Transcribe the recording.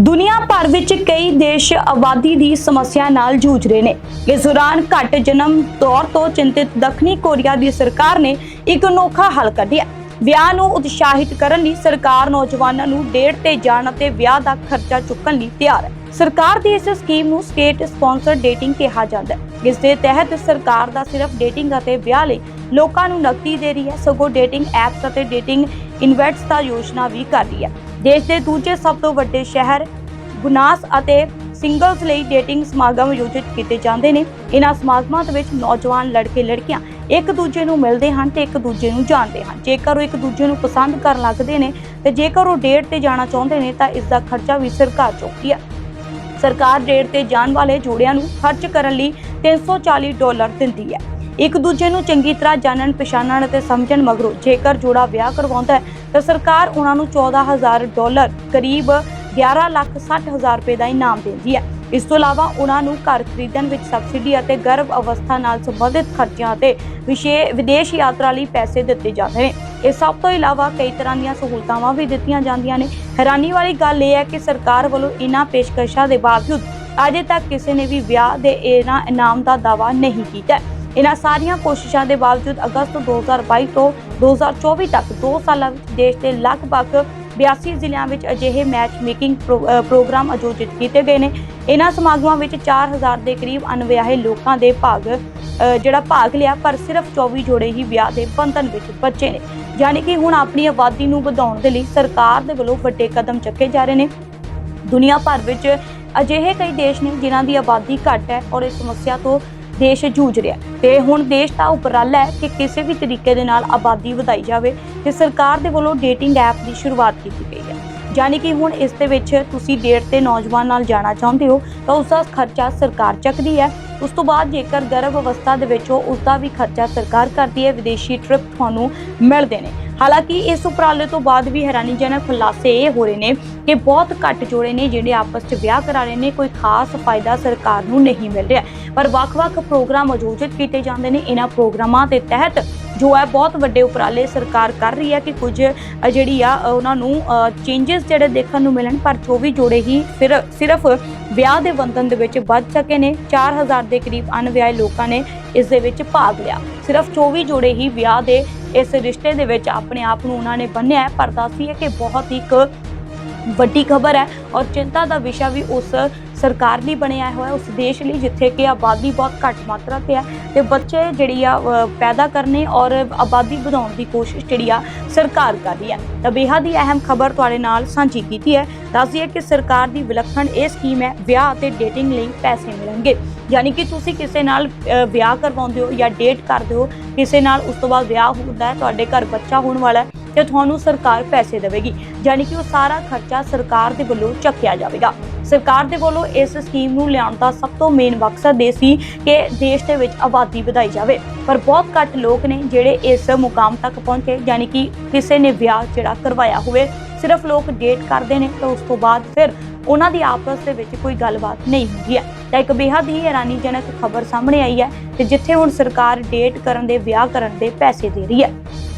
ਦੁਨੀਆ ਭਰ ਵਿੱਚ ਕਈ ਦੇਸ਼ ਆਬਾਦੀ ਦੀ ਸਮੱਸਿਆ ਨਾਲ ਜੂਝ ਰਹੇ ਨੇ। ਇਸ ਦੌਰਾਨ ਘੱਟ ਜਨਮ ਤੌਰ ਤੋਂ ਚਿੰਤਿਤ ਦੱਖਣੀ ਕੋਰੀਆ ਦੀ ਸਰਕਾਰ ਨੇ ਇੱਕ ਅਨੋਖਾ ਹੱਲ ਕੱਢਿਆ ਵਿਆਹ ਨੂੰ ਉਤਸ਼ਾਹਿਤ ਕਰਨ ਲਈ ਸਰਕਾਰ ਨੌਜਵਾਨਾਂ ਨੂੰ ਡੇਟ ਤੇ ਜਾਣ ਅਤੇ ਵਿਆਹ ਦਾ ਖਰਚਾ ਚੁੱਕਣ ਲਈ ਤਿਆਰ ਹੈ। ਸਰਕਾਰ ਦੀ ਇਸ ਸਕੀਮ ਨੂੰ ਸਟੇਟ ਸਪਾਂਸਰ ਡੇਟਿੰਗ ਕਿਹਾ ਜਾਂਦਾ ਹੈ। ਇਸ ਦੇ ਤਹਿਤ ਸਰਕਾਰ ਦਾ ਸਿਰਫ ਡੇਟਿੰਗ ਅਤੇ ਵਿਆਹ ਲਈ ਲੋਕਾਂ ਨੂੰ ਨਕਦੀ ਦੇ ਰਹੀ ਹੈ। ਸਗੋਂ ਡੇਟਿੰਗ ਐਪਸ ਅਤੇ ਡੇਟਿੰਗ ਇਨਵੈਟਸ ਦਾ ਯੋਜਨਾ ਵੀ ਕਰ ਰਹੀ ਹੈ। ਦੇਸ਼ ਦੇ ਦੂਜੇ ਸਭ ਤੋਂ ਵੱਡੇ ਸ਼ਹਿਰ ਗੁਨਾਸ ਅਤੇ ਸਿੰਗਲਸ ਲਈ ਡੇਟਿੰਗ ਸਮਾਗਮ ਆਯੋਜਿਤ ਕੀਤੇ ਜਾਂਦੇ ਨੇ। ਇਹਨਾਂ ਸਮਾਗਮਾਂ ਦੇ ਵਿੱਚ ਨੌਜਵਾਨ ਲੜਕੇ ਲੜਕੀਆਂ ਇੱਕ ਦੂਜੇ ਨੂੰ ਮਿਲਦੇ ਹਨ ਤੇ ਇੱਕ ਦੂਜੇ ਨੂੰ ਜਾਣਦੇ ਹਨ। ਜੇਕਰ ਉਹ ਇੱਕ ਦੂਜੇ ਨੂੰ ਪਸੰਦ ਕਰਨ ਲੱਗਦੇ ਨੇ ਤੇ ਜੇਕਰ ਉਹ ਡੇਟ ਤੇ ਜਾਣਾ ਚਾਹੁੰਦੇ ਨੇ ਤਾਂ ਇਸ ਦਾ ਖਰਚਾ ਵੀ ਸਰਕਾਰ ਚੁੱਕਦੀ ਹੈ। ਸਰਕਾਰ ਡੇਟ ਤੇ ਜਾਣ ਵਾਲੇ ਜੋੜਿਆਂ ਨੂੰ ਖਰਚ ਕਰਨ ਲਈ 340 ਡਾਲਰ ਦਿੰਦੀ ਹੈ। ਇੱਕ ਦੂਜੇ ਨੂੰ ਚੰਗੀ ਤਰ੍ਹਾਂ ਜਾਣਨ, ਪਛਾਣਨ ਅਤੇ ਸਮਝਣ ਮਗਰੋਂ ਜੇਕਰ ਜੋੜਾ ਵਿਆਹ ਕਰਵਾਉਂਦਾ ਹੈ, ਤਾਂ ਸਰਕਾਰ ਉਹਨਾਂ ਨੂੰ 14000 ਡਾਲਰ, ਕਰੀਬ 11 ਲੱਖ 60 ਹਜ਼ਾਰ ਰੁਪਏ ਦਾ ਇਨਾਮ ਦਿੰਦੀ ਹੈ। ਇਸ ਤੋਂ ਇਲਾਵਾ ਉਹਨਾਂ ਨੂੰ ਘਰ ਖਰੀਦਣ ਵਿੱਚ ਸਬਸਿਡੀ ਅਤੇ ਗਰਭ ਅਵਸਥਾ ਨਾਲ ਸੰਬੰਧਿਤ ਖਰਚਿਆਂ ਅਤੇ ਵਿਸ਼ੇ, ਵਿਦੇਸ਼ ਯਾਤਰਾ ਲਈ ਪੈਸੇ ਦਿੱਤੇ ਜਾਂਦੇ ਨੇ। ਇਹ ਸਭ ਤੋਂ ਇਲਾਵਾ ਕਈ ਤਰ੍ਹਾਂ ਦੀਆਂ ਸਹੂਲਤਾਂ ਵੀ ਦਿੱਤੀਆਂ ਜਾਂਦੀਆਂ ਨੇ। ਹੈਰਾਨੀ ਵਾਲੀ ਗੱਲ ਇਹ ਹੈ ਕਿ ਸਰਕਾਰ ਵੱਲੋਂ ਇਹਨਾਂ ਪੇਸ਼ਕਸ਼ਾਂ ਦੇ ਬਾਵਜੂਦ ਅਜੇ ਤੱਕ ਕਿਸੇ ਨੇ ਵੀ ਵਿਆਹ ਦੇ ਇਹਨਾਂ ਇਨਾਮ ਦਾ ਦਾਅਵਾ ਨਹੀਂ ਕੀਤਾ ਇਹਨਾਂ ਸਾਰੀਆਂ ਕੋਸ਼ਿਸ਼ਾਂ ਦੇ ਬਾਵਜੂਦ ਅਗਸਤ 2022 ਤੋਂ 2024 ਤੱਕ 2 ਸਾਲਾਂ ਵਿੱਚ ਦੇਸ਼ ਦੇ ਲਗਭਗ 82 ਜ਼ਿਲ੍ਹਿਆਂ ਵਿੱਚ ਅਜਿਹੇ ਮੈਚ ਮੇਕਿੰਗ ਪ੍ਰੋਗਰਾਮ ਆਯੋਜਿਤ ਕੀਤੇ ਗਏ ਨੇ। ਇਹਨਾਂ ਸਮਾਗਮਾਂ ਵਿੱਚ 4000 ਦੇ ਕਰੀਬ ਅਣਵਿਆਹੇ ਲੋਕਾਂ ਦੇ ਭਾਗ ਜਿਹੜਾ ਭਾਗ ਲਿਆ, ਪਰ ਸਿਰਫ 24 ਜੋੜੇ ਹੀ ਵਿਆਹ ਦੇ ਬੰਧਨ ਵਿੱਚ ਬੱਚੇ ਨੇ। ਯਾਨੀ ਕਿ ਹੁਣ ਆਪਣੀ ਆਬਾਦੀ ਨੂੰ ਵਧਾਉਣ ਦੇ ਲਈ ਸਰਕਾਰ ਦੇ ਵੱਲੋਂ ਵੱਡੇ ਕਦਮ ਚੱਕੇ ਜਾ ਰਹੇ ਨੇ। ਦੁਨੀਆ ਭਰ ਵਿੱਚ ਅਜਿਹੇ ਕਈ ਦੇਸ਼ ਨੇ ਜਿਨ੍ਹਾਂ ਦੀ ਆਬਾਦੀ ਘੱਟ ਹੈ ਔਰ ਇਸ ਸਮੱਸਿਆ ਤੋਂ ਦੇਸ਼ ਜੂਝ ਰਿਹਾ ਹੈ। ਤੇ ਹੁਣ ਦੇਸ਼ ਦਾ ਉਪਰਾਲਾ ਹੈ ਕਿ ਕਿਸੇ ਵੀ ਤਰੀਕੇ ਦੇ ਨਾਲ ਆਬਾਦੀ ਵਧਾਈ ਜਾਵੇ ਤੇ ਸਰਕਾਰ ਦੇ ਵੱਲੋਂ ਡੇਟਿੰਗ ਐਪ ਦੀ ਸ਼ੁਰੂਆਤ ਕੀਤੀ ਗਈ ਹੈ। ਯਾਨੀ ਕਿ ਹੁਣ ਇਸ ਦੇ ਵਿੱਚ ਤੁਸੀਂ ਡੇਟ ਤੇ ਨੌਜਵਾਨ ਨਾਲ ਜਾਣਾ ਚਾਹੁੰਦੇ ਹੋ ਤਾਂ ਉਸ ਦਾ ਖਰਚਾ ਸਰਕਾਰ ਚੱਕਦੀ ਹੈ। ਉਸ ਤੋਂ ਬਾਅਦ ਜੇਕਰ ਗਰਭ ਅਵਸਥਾ ਦੇ ਵਿੱਚ ਹੋ ਉਸ ਦਾ ਵੀ ਖਰਚਾ ਸਰਕਾਰ ਕਰਦੀ ਹੈ। ਵਿਦੇਸ਼ੀ ਟ੍ਰਿਪ ਤੁਹਾਨੂੰ ਮਿਲਦੇ ਨੇ। ਹਾਲਾਂਕਿ ਇਸ ਉਪਰਾਲੇ ਤੋਂ ਬਾਅਦ ਵੀ ਹੈਰਾਨੀਜਨਕ ਖੁਲਾਸੇ ਇਹ ਹੋ ਰਹੇ ਨੇ ਕਿ ਬਹੁਤ ਘੱਟ ਜੋੜੇ ਨੇ ਜਿਹੜੇ ਆਪਸ 'ਚ ਵਿਆਹ ਕਰਾ ਰਹੇ ਨੇ, ਕੋਈ ਖਾਸ ਫਾਇਦਾ ਸਰਕਾਰ ਨੂੰ ਨਹੀਂ ਮਿਲ ਰਿਹਾ। ਪਰ ਵੱਖ-ਵੱਖ ਪ੍ਰੋਗਰਾਮ ਆਯੋਜਿਤ ਕੀਤੇ ਜਾਂਦੇ ਨੇ। ਇਹਨਾਂ ਪ੍ਰੋਗਰਾਮਾਂ ਦੇ ਤਹਿਤ ਜੋ ਹੈ ਬਹੁਤ ਵੱਡੇ ਉਪਰਾਲੇ ਸਰਕਾਰ ਕਰ ਰਹੀ ਹੈ ਕਿ ਕੁਝ ਜਿਹੜੀ ਆ ਉਹਨਾਂ ਨੂੰ ਚੇਂਜਸ ਜਿਹੜੇ ਦੇਖਣ ਨੂੰ ਮਿਲਣ, ਪਰ 24 ਜੋੜੇ ਹੀ ਫਿਰ ਸਿਰਫ ਵਿਆਹ ਦੇ ਬੰਧਨ ਦੇ ਵਿੱਚ ਵੱਧ ਸਕੇ ਨੇ। 4000 ਦੇ ਕਰੀਬ ਅਣਵਿਆਹੇ ਲੋਕਾਂ ਨੇ ਇਸ ਦੇ ਵਿੱਚ ਭਾਗ ਲਿਆ। ਸਿਰਫ 24 ਜੋੜੇ ਹੀ ਵਿਆਹ ਦੇ ਇਸ ਰਿਸ਼ਤੇ ਦੇ ਵਿੱਚ ਆਪਣੇ ਆਪ ਨੂੰ ਉਹਨਾਂ ਨੇ ਬੰਨਿਆ ਹੈ। ਪਰ ਦੱਸੀਏ ਕਿ ਬਹੁਤ ਹੀ ਇੱਕ ਵੱਡੀ ਖਬਰ ਹੈ ਔਰ ਚਿੰਤਾ ਦਾ ਵਿਸ਼ਾ ਵੀ ਉਸ ਸਰਕਾਰ ਲਈ ਬਣਿਆ ਹੋਇਆ ਉਸ ਦੇਸ਼ ਲਈ, ਜਿੱਥੇ ਕਿ ਆਬਾਦੀ ਬਹੁਤ ਘੱਟ ਮਾਤਰਾ ਤੇ ਹੈ ਤੇ ਬੱਚੇ ਜਿਹੜੀ ਆ ਪੈਦਾ ਕਰਨੇ ਔਰ ਆਬਾਦੀ ਵਧਾਉਣ ਦੀ ਕੋਸ਼ਿਸ਼ ਜਿਹੜੀ ਆ, ਸਰਕਾਰ ਕਰ ਰਹੀ ਹੈ। ਤਾਂ ਬੇਹੱਦ ਹੀ ਅਹਿਮ ਖਬਰ ਤੁਹਾਡੇ ਨਾਲ ਸਾਂਝੀ ਕੀਤੀ ਹੈ। ਦੱਸਦੀ ਹੈ ਕਿ ਸਰਕਾਰ ਦੀ ਵਿਲੱਖਣ ਇਹ ਸਕੀਮ ਹੈ, ਵਿਆਹ ਅਤੇ ਡੇਟਿੰਗ ਲਈ ਪੈਸੇ ਮਿਲਣਗੇ। ਯਾਨੀ ਕਿ ਤੁਸੀਂ ਕਿਸੇ ਨਾਲ ਵਿਆਹ ਕਰਵਾਉਂਦੇ ਹੋ ਜਾਂ ਡੇਟ ਕਰਦੇ ਹੋ, ਕਿਸੇ ਨਾਲ ਉਸ ਤੋਂ ਬਾਅਦ ਵਿਆਹ ਹੁੰਦਾ ਹੈ, ਤੁਹਾਡੇ ਘਰ ਬੱਚਾ ਹੋਣ ਵਾਲਾ ਹੈ। ਤੇ ਤੁਹਾਨੂੰ ਸਰਕਾਰ ਪੈਸੇ ਦੇਵੇਗੀ, ਯਾਨੀ ਕਿ ਉਹ ਸਾਰਾ ਖਰਚਾ ਸਰਕਾਰ ਦੇ ਵੱਲੋਂ ਚੱਕਿਆ ਜਾਵੇਗਾ। ਸਰਕਾਰ ਦੇ ਵੱਲੋਂ ਇਸ ਸਕੀਮ ਨੂੰ ਲਿਆਉਣ ਦਾ ਸਭ ਤੋਂ ਮੇਨ ਮਕਸਦ ਇਹ ਸੀ ਕਿ ਦੇਸ਼ ਦੇ ਵਿੱਚ ਆਬਾਦੀ ਵਧਾਈ ਜਾਵੇ। ਪਰ ਬਹੁਤ ਘੱਟ ਲੋਕ ਨੇ ਜਿਹੜੇ ਇਸ ਮੁਕਾਮ ਤੱਕ ਪਹੁੰਚੇ, ਯਾਨੀ ਕਿ ਕਿਸੇ ਨੇ ਵਿਆਹ ਜਿਹੜਾ ਕਰਵਾਇਆ ਹੋਵੇ, ਸਿਰਫ ਲੋਕ ਡੇਟ ਕਰਦੇ ਨੇ, ਤਾਂ ਉਸ ਤੋਂ ਬਾਅਦ ਫਿਰ ਉਹਨਾਂ ਦੀ ਆਪਸ ਦੇ ਵਿੱਚ ਕੋਈ ਗੱਲਬਾਤ ਨਹੀਂ ਹੁੰਦੀ ਹੈ। ਤਾਂ ਇੱਕ ਬੇਹੱਦ ਹੀ ਹੈਰਾਨੀਜਨਕ ਖਬਰ ਸਾਹਮਣੇ ਆਈ ਹੈ ਤੇ ਜਿੱਥੇ ਹੁਣ ਸਰਕਾਰ ਡੇਟ ਕਰਨ ਦੇ, ਵਿਆਹ ਕਰਨ ਦੇ ਪੈਸੇ ਦੇ ਰਹੀ ਹੈ।